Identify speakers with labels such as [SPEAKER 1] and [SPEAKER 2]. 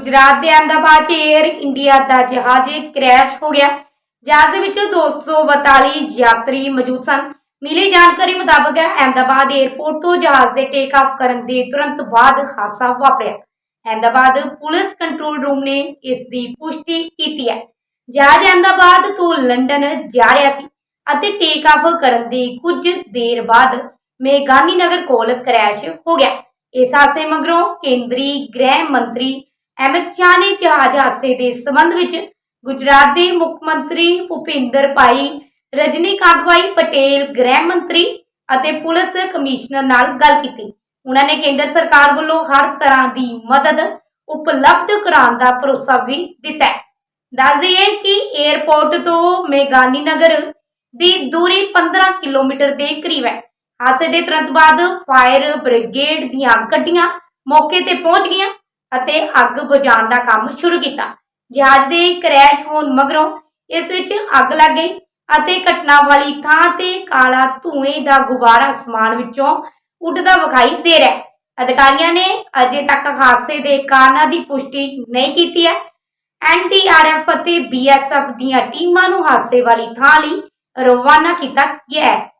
[SPEAKER 1] ਗੁਜਰਾਤ ਦੇ ਅਹਿਮਦਾਬਾਦ 'ਚ air India ਦਾ ਜਹਾਜ਼ ਕ੍ਰੈਸ਼ ਹੋ ਗਿਆ। ਜਹਾਜ਼ ਦੇ ਵਿੱਚ 242 ਯਾਤਰੀ ਮੌਜੂਦ ਸਨ। ਮਿਲੀ ਜਾਣਕਾਰੀ ਮੁਤਾਬਕ ਅਹਿਮਦਾਬਾਦ 에ਅਰਪੋਰਟ ਤੋਂ ਜਹਾਜ਼ ਦੇ ਟੇਕ ਆਫ ਕਰਨ ਦੇ ਤੁਰੰਤ ਬਾਅਦ ਹਾਦਸਾ ਵਾਪਰਿਆ। ਅਹਿਮਦਾਬਾਦ ਪੁਲਿਸ ਕੰਟਰੋਲ ਰੂਮ ਨੇ ਇਸ ਦੀ ਪੁਸ਼ਟੀ ਕੀਤੀ ਹੈ। ਜਹਾਜ਼ ਅਹਿਮਦਾਬਾਦ ਤੋਂ ਲੰਡਨ ਜਾ ਰਿਹਾ ਸੀ ਅਤੇ ਟੇਕ ਆਫ ਕਰਨ ਦੇ ਕੁਝ ਦੇਰ ਬਾਅਦ ਮੇਗਾਨੀ ਨਗਰ ਕੋਲ ਕ੍ਰੈਸ਼ ਹੋ ਗਿਆ। ਇਸ ਹਾਦਸੇ ਮਗਰੋਂ ਕੇਂਦਰੀ ਗ੍ਰਹਿ ਮੰਤਰੀ ਅਮਿਤ ਸ਼ਾਹ ਨੇ ਜਹਾਜ਼ ਹਾਦਸੇ ਦੇ ਸੰਬੰਧ ਵਿੱਚ ਗੁਜਰਾਤ ਦੇ ਮੁੱਖ ਮੰਤਰੀ ਭੁਪਿੰਦਰ ਭਾਈ ਰਜਨੀਕਾਂਤ ਭਾਈ ਪਟੇਲ, ਗ੍ਰਹਿ ਮੰਤਰੀ ਅਤੇ ਪੁਲਿਸ ਕਮਿਸ਼ਨਰ ਨਾਲ ਗੱਲ ਕੀਤੀ। ਉਹਨਾਂ ਨੇ ਕੇਂਦਰ ਸਰਕਾਰ ਵੱਲੋਂ ਹਰ ਤਰ੍ਹਾਂ ਦੀ ਮਦਦ ਉਪਲਬਧ ਕਰਾਉਣ ਦਾ ਭਰੋਸਾ ਵੀ ਦਿੱਤਾ ਹੈ। ਦੱਸ ਦਈਏ ਕਿ 에ਅਰਪੋਰਟ ਤੋਂ ਮੇਗਾਨੀ ਨਗਰ ਦੀ ਦੂਰੀ 15 ਕਿਲੋਮੀਟਰ ਦੇ ਕਰੀਬ ਹੈ। ਹਾਦਸੇ ਦੇ ਤੁਰੰਤ ਬਾਅਦ ਫਾਇਰ ਬ੍ਰਿਗੇਡ ਦੀਆਂ ਗੱਡੀਆਂ ਮੌਕੇ ਤੇ ਪਹੁੰਚ ਗਈਆਂ। ਅਤੇ ਅੱਗ ਬੁਝਾਉਣ ਦਾ ਕੰਮ ਸ਼ੁਰੂ ਕੀਤਾ। ਜਹਾਜ਼ ਦੇ ਕ੍ਰੈਸ਼ ਹੋਣ ਮਗਰੋਂ ਇਸ ਵਿੱਚ ਅੱਗ ਲੱਗ ਗਈ ਅਤੇ ਘਟਨਾ ਵਾਲੀ ਥਾਂ ਤੇ ਕਾਲਾ ਧੂਏ ਦਾ ਗੁਬਾਰਾ ਅਸਮਾਨ ਵਿੱਚੋਂ ਉੱਡਦਾ ਵਿਖਾਈ ਦੇ ਰਿਹਾ ਹੈ। ਅਧਿਕਾਰੀਆਂ ਨੇ ਅਜੇ ਤੱਕ ਹਾਦਸੇ ਦੇ ਕਾਰਨਾਂ ਦੀ ਪੁਸ਼ਟੀ ਨਹੀਂ ਕੀਤੀ ਹੈ। ਐਨਡੀਆਰਐਫ ਅਤੇ ਬੀਐਸਐਫ ਦੀਆਂ ਟੀਮਾਂ ਨੂੰ ਹਾਦਸੇ ਵਾਲੀ ਥਾਂ ਲਈ ਰਵਾਨਾ ਕੀਤਾ ਗਿਆ ਹੈ।